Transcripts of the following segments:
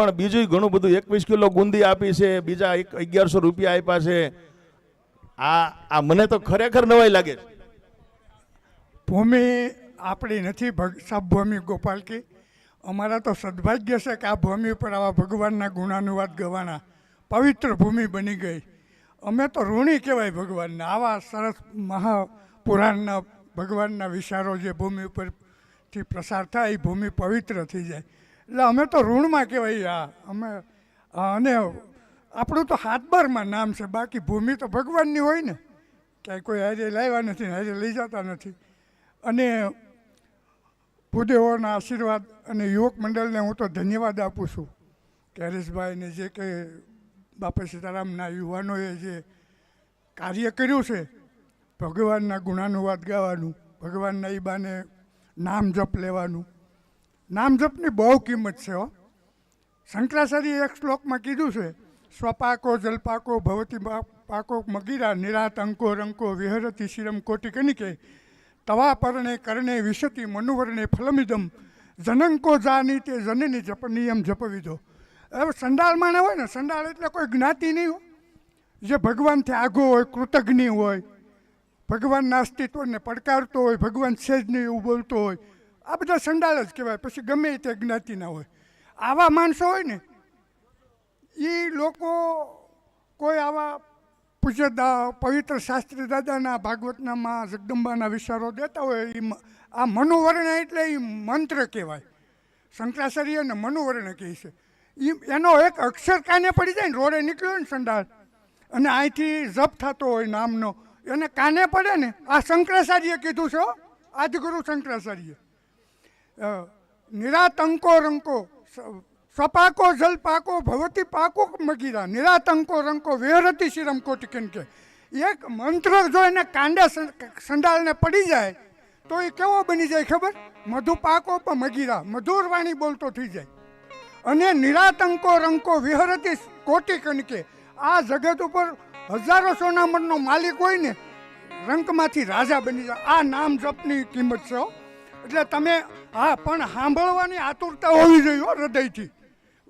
પણ બીજું ઘણું બધું એકવીસ કિલો ગુંદી આપી છે, બીજા એક અગિયારસો રૂપિયા આપ્યા છે. આ આ મને તો ખરેખર નવાઈ લાગે ભૂમિ આપણી નથી ભૂમિ ગોપાલકી અમારા તો સદભાગ્ય છે કે આ ભૂમિ ઉપર આવા ભગવાનના ગુણાનુવાદ ગવાના પવિત્ર ભૂમિ બની ગઈ. અમે તો ઋણી કહેવાય ભગવાનના. આવા સરસ મહાપુરાણના ભગવાનના વિચારો જે ભૂમિ ઉપરથી પ્રસાર થાય, એ ભૂમિ પવિત્ર થઈ જાય. એટલે અમે તો ઋણમાં કહેવાય આ. અમે અને આપણું તો હાથબારમાં નામ છે. બાકી ભૂમિ તો ભગવાનની હોય ને. ક્યાંય કોઈ હારે લાવ્યા નથી ને હારે લઈ જતા નથી. અને ભૂદેવોના આશીર્વાદ અને યુવક મંડળને હું તો ધન્યવાદ આપું છું. કે હરેશભાઈને જે કે બાપા સીતારામના યુવાનોએ જે કાર્ય કર્યું છે, ભગવાનના ગુણાનુવાદ ગાવાનું, ભગવાનના ઈ બાને નામ જપ લેવાનું નામ જપની બહુ કિંમત છે, હો. શંકરાચાર્ય એક શ્લોકમાં કીધું છે, સ્વપાકો, જલપાકો, ભવતી પાકો, મગીરા, નિરાત, અંકો, રંકો, વિહરતી, શિરમ, કોટી કનિકે, તવા પરણે, કરણે, વિશતી, મનુવરણે, ફલમિદમ, જનંકો જાની તે જનની જપ નિયમ જપવિદો. હવે સંડાળ માણે હોય ને સંડાળ એટલે કોઈ જ્ઞાતિ નહીં હોય જે ભગવાનથી આગો હોય, કૃતજ્ઞ હોય, ભગવાનના અસ્તિત્વને પડકારતો હોય, ભગવાન સેજ નહીં એવું બોલતો હોય આ બધા સંડાલ જ કહેવાય. પછી ગમે તે જ્ઞાતિના હોય. આવા માણસો હોય ને એ લોકો કોઈ આવા પૂજ્ય દા પવિત્ર શાસ્ત્રી દાદાના ભાગવતનામાં જગદંબાના વિચારો દેતા હોય એ આ મનોવર્ણ એટલે એ મંત્ર કહેવાય. શંકરાચાર્યને મનોવર્ણ કહે છે. એ એનો એક અક્ષર કાને પડી જાય ને રોડે નીકળ્યો ને સંડાળ અને અહીંથી જપ થતો હોય નામનો એને કાને પડે ને આ શંકરાચાર્ય કીધું છે હો, આદિગુરુ શંકરાચાર્ય. નિરાતંકો રંકો સપાકો જલ પાકો ભવતી પાકો મગીરા, નિરાતંકો રંકો વેરતી શિરમ કોટિકન કે, એક મંત્ર જો એને કાંડા સંડાલને પડી જાય, તો એ કેવો બની જાય ખબર? મધુ પાકો પણ મગીરા, મધુર વાણી બોલતો થઈ જાય. અને નિરાતંકો રંકો, વિહરતી કોટી કનકે આ જગત ઉપર હજારો સોનામણનો માલિક હોય ને, રંકમાંથી રાજા બની જાય. આ નામ જપની કિંમત છે. એટલે તમે હા, પણ સાંભળવાની આતુરતા હોવી જોઈએ હૃદયથી.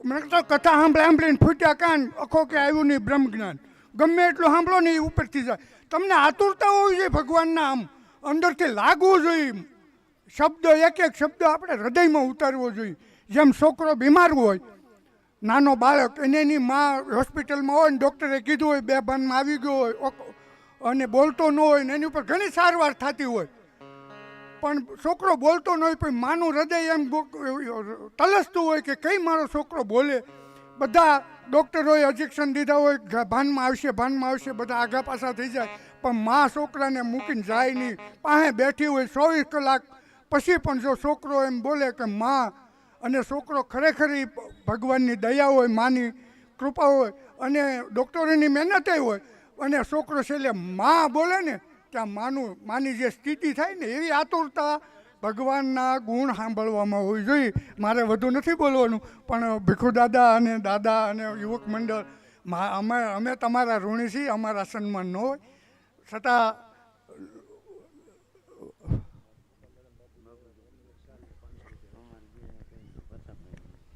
મને તો કથા સાંભળે સાંભળીને ફૂટ્યા કાન, અખો કે આવ્યું નહીં બ્રહ્મ જ્ઞાન ગમે એટલું સાંભળો ને એ ઉપરથી જાય. તમને આતુરતા હોવી જોઈએ ભગવાનના આમ. અંદરથી લાગવું જોઈએ શબ્દ એક એક શબ્દ આપણે હૃદયમાં ઉતારવો જોઈએ. જેમ છોકરો બીમાર હોય, નાનો બાળક, એને એની મા હોસ્પિટલમાં હોય ને ડૉક્ટરે કીધું હોય, બે ભાનમાં આવી ગયો હોય અને બોલતો ન હોય ને એની ઉપર ઘણી સારવાર થતી હોય. પણ છોકરો બોલતો ન હોય પણ માનું હૃદય એમ તલસતું હોય કે કઈ મારો છોકરો બોલે. બધા ડૉક્ટરોએ અજેક્શન દીધા હોય ભાનમાં આવશે ભાનમાં આવશે, બધા આગા પાછા થઈ જાય. પણ મા છોકરાને મૂકીને જાય નહીં. પાસે બેઠી હોય ચોવીસ કલાક. પછી પણ જો છોકરો એમ બોલે કે માં, અને છોકરો ખરેખર ભગવાનની દયા હોય, માની કૃપા હોય, અને ડૉક્ટરોની મહેનતે હોય, અને છોકરો છેલ્લે માં બોલે ને ત્યાં માનું, માની જે સ્થિતિ થાય ને એવી આતુરતા ભગવાનના ગુણ સાંભળવામાં હોવી જોઈએ. મારે વધુ નથી બોલવાનું, પણ ભીખુ દાદા અને દાદા અને યુવક મંડળ અમે અમે તમારા ઋણી છીએ, અમારા સન્માન ન હોય. છતાં,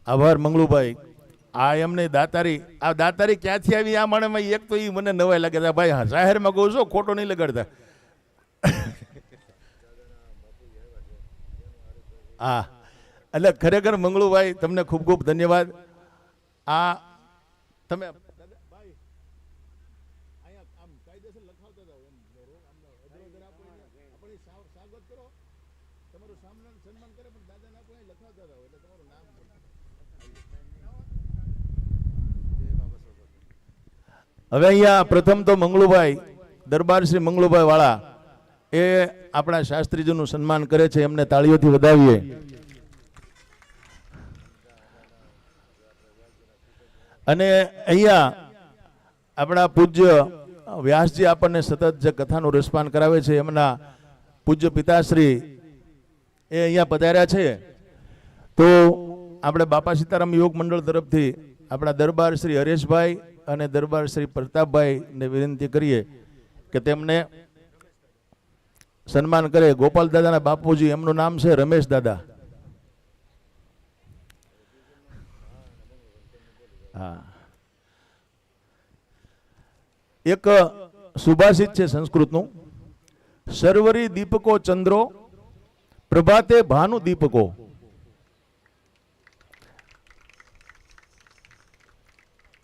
આભાર મંગલુભાઈ. આ એમને દાતારી, આ દાતારી ક્યાંથી આવી? આ મને એક તો એ મને નવાઈ લાગે. ભાઈ, હા, જાહેરમાં કહું છું, ખોટો નહીં લગાડતા. હા. એટલે ખરેખર મંગળુભાઈ, તમને ખૂબ ખૂબ ધન્યવાદ. આ તમે હવે અહીંયા પ્રથમ તો મંગળુભાઈ, દરબાર શ્રી મંગળુભાઈ વાળા. એ આપણા શાસ્ત્રીજીનું સન્માન કરે છે, એમને તાળીઓથી વધાવીએ. અને અહીંયા આપણા પૂજ્ય વ્યાસજી આપણને સતત જે કથાનું રસપાન કરાવે છે, એમના પૂજ્ય પિતાશ્રી એ અહીંયા પધાર્યા છે. તો આપણે બાપા સીતારામ યોગ મંડળ તરફથી આપણા દરબાર શ્રી હરેશભાઈ અને દરબાર શ્રી પ્રતાપભાઈને વિનંતી કરીએ કે તેમને સન્માન કરે. ગોપાલ દાદાના બાપુજી, એમનું નામ છે રમેશ દાદા. હા. એક સુભાષિત છે સંસ્કૃતનું. સર્વરી દીપકો ચંદ્રો, પ્રભાતે ભાનુ દીપકો.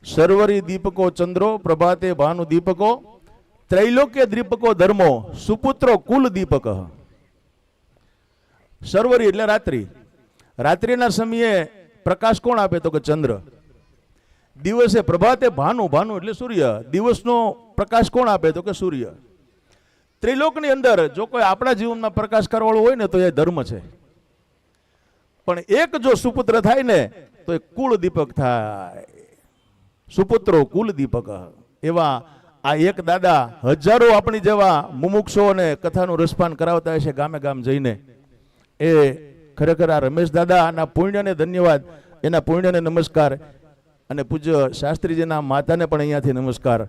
સર્વરી દીપકો ચંદ્રો, પ્રભાતે ભાનુ દીપકો. ત્રૈલોક્ય દીપકો ધર્મો સુપુત્રો કુલ દીપક સર્વરી એટલે રાત્રિ. રાત્રિના સમયે પ્રકાશ કોણ આપે તો કે ચંદ્ર? દિવસે પ્રભાતે ભાનુ ભાનુ એટલે સૂર્ય. દિવસનો પ્રકાશ કોણ આપે તો કે સૂર્ય? ત્રિલોકની અંદર જો કોઈ આપણા જીવનમાં પ્રકાશ કરવાળો હોય ને તો એ ધર્મ છે. પણ એક જો સુપુત્ર થાય ને તો એ કુળ દીપક થાય. સુપુત્રો કુલ દીપક. એવા આ એક દાદા હજારો આપણી જેવા મુમુક્ષોને કથાનું રસપાન કરાવતા હશે ગામે ગામ જઈને. એ ખરેખર આ રમેશ દાદા, આના પુણ્યને ધન્યવાદ, એના પુણ્યને નમસ્કાર અને પૂજ્ય શાસ્ત્રીજીના માતાને પણ અહીંયાથી નમસ્કાર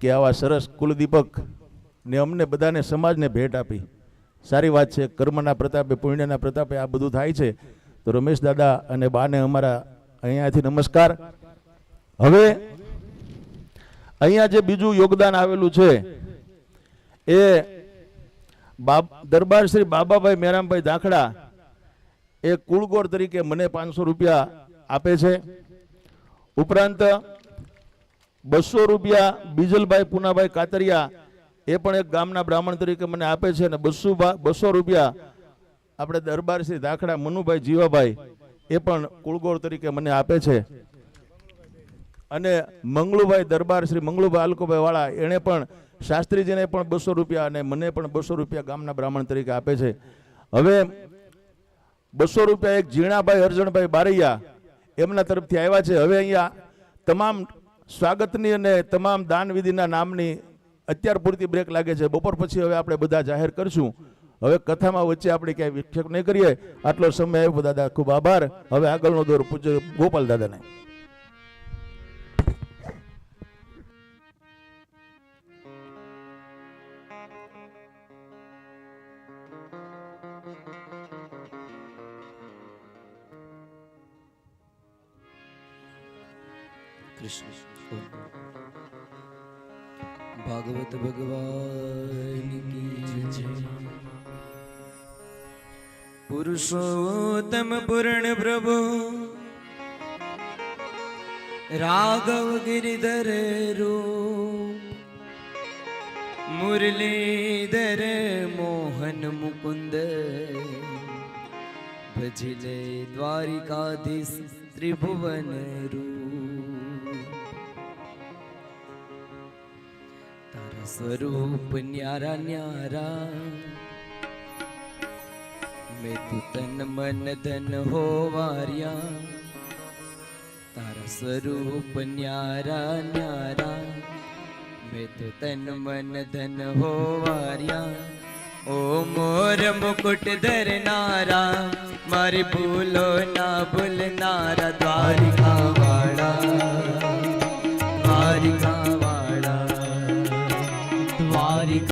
કે આવા સરસ કુલદીપક ને અમને બધાને સમાજને ભેટ આપી. સારી વાત છે, કર્મના પ્રતાપે, પુણ્યના પ્રતાપે આ બધું થાય છે. તો રમેશ દાદા અને બાને અમારા અહીંયાથી નમસ્કાર. હવે અહીંયા જે બીજું યોગદાન આવેલું છે, એ દરબાર શ્રી બાબાભાઈ મેરામભાઈ ધાખડા એ કુળગોર તરીકે મને પાંચસો રૂપિયા આપે છે. ઉપરાંત બસો રૂપિયા બીજલભાઈ પુનાભાઈ કાતરિયા એ પણ એક ગામના બ્રાહ્મણ તરીકે મને આપે છે અને બસો બસો રૂપિયા આપણે દરબાર શ્રી ધાખડા મનુભાઈ જીવાભાઈ એ પણ કુળગોર તરીકે મને આપે છે. અને મંગળુભાઈ દરબાર શ્રી મંગળુભાઈ આલકોભાઈ વાળા એણે પણ શાસ્ત્રીજીને પણ બસો રૂપિયા અને મને પણ બસો રૂપિયા ગામના બ્રાહ્મણ તરીકે આપે છે. હવે બસો રૂપિયા એક ઝીણાભાઈ અરજણભાઈ બારૈયા એમના તરફથી આવ્યા છે. હવે અહીંયા તમામ સ્વાગતની અને તમામ દાન વિધિના નામની અત્યાર પૂરતી બ્રેક લાગે છે. બપોર પછી હવે આપણે બધા જાહેર કરશું. હવે કથામાં વચ્ચે આપણે ક્યાંય વિક્ષેપ નહીં કરીએ. આટલો સમય આવ્યો દાદા ખૂબ આભાર. હવે આગળનો દોર પૂજ્ય ગોપાલ દાદાને. કૃષ્ણ. ભાગવત ભગવાન પુરુષોત્તમ પૂર્ણ પ્રભુ. રાઘવ ગિરિધર રૂપ. મુરલીધર મોહન મુકુંદ. ભજલે દ્વારિકાધીશ ત્રિભુવન રૂપ. તારા સ્વરૂપ ન્યારા ન્યારા. મેં તું તન મન ધન હોવાર્યા. તારા સ્વરૂપ ન્યારા ન્યારા. મેં તું તન મન ધન હોવાર્યા. ઓ મોર મુકુટ ધરનારા મારી ભૂલો ના ભૂલનારા દ્વારિકા વાળા. દ્વારિકા